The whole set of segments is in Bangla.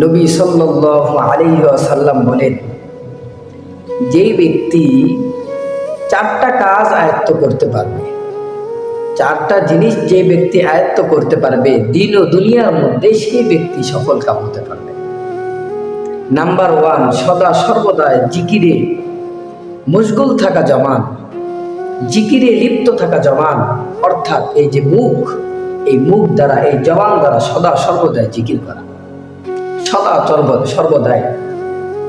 নবী সাল্লাল্লাহু আলাইহি ওয়াসাল্লাম বলেন, যেই ব্যক্তি চারটা কাজ আয়ত্ত করতে পারবে, চারটা জিনিস যে ব্যক্তি আয়ত্ত করতে পারবে, দিন ও দুনিয়ার মধ্যে সেই ব্যক্তি সফল কাম হতে পারবে। নাম্বার ওয়ান, সদা সর্বদা জিকিরে মশগুল থাকা জমান জিকিরে লিপ্ত থাকা জমান অর্থাৎ এই যে মুখ, এই মুখ দ্বারা, এই জবান দ্বারা সদা সর্বদাই জিকির করা। সদা সর্ব- সর্বদাই।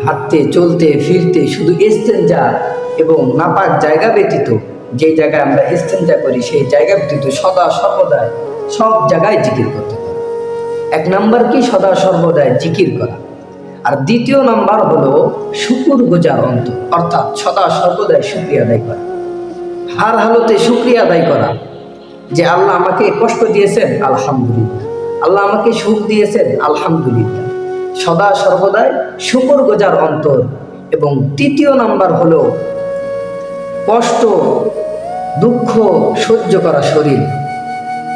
হাঁটতে, চলতে, ফিরতে শুধু ইস্তেঞ্জা এবং নাপাক জায়গা ব্যতীত যে জায়গায় আমরা ইস্তেঞ্জা করি সেই জায়গা ব্যতীত সদা সর্বদাই সব জায়গায় জিকির করতে হবে এক নাম্বার কি? সদা সর্বদাই জিকির করা। আর দ্বিতীয় নাম্বার হলো শুকুর গোজার অন্ত অর্থাৎ সদা সর্বদাই শুক্রিয়া আদায় করা। হার হালতে শুক্রিয়া আদায় করা। যে আল্লাহ আমাকে কষ্ট দিয়েছেন, আলহামদুলিল্লাহ। আল্লাহ আমাকে সুখ দিয়েছেন, আলহামদুলিল্লাহ। সদা সর্বদাই শুকর গোজার অন্তর। এবং তৃতীয় নাম্বার হলো কষ্ট, দুঃখ সহ্য করা শরীর।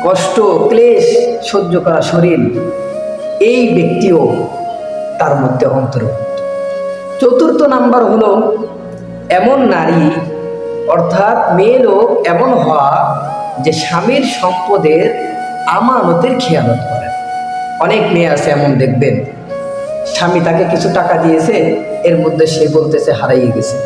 কষ্ট, ক্লেশ সহ্য করা শরীর, এই ব্যক্তিও তার মধ্যে অন্তর্ভুক্ত। চতুর্থ নাম্বার হলো এমন নারী, অর্থাৎ মেয়ে লোক এমন হওয়া যে স্বামীর সম্পদের আমানতের খেয়ালত করে। অনেক মেয়ে আছে এমন দেখবেন। স্বামী তাকে কিছু টাকা দিয়েছে এর মধ্যে সে বলতেছে হারাইয়ে গেছে।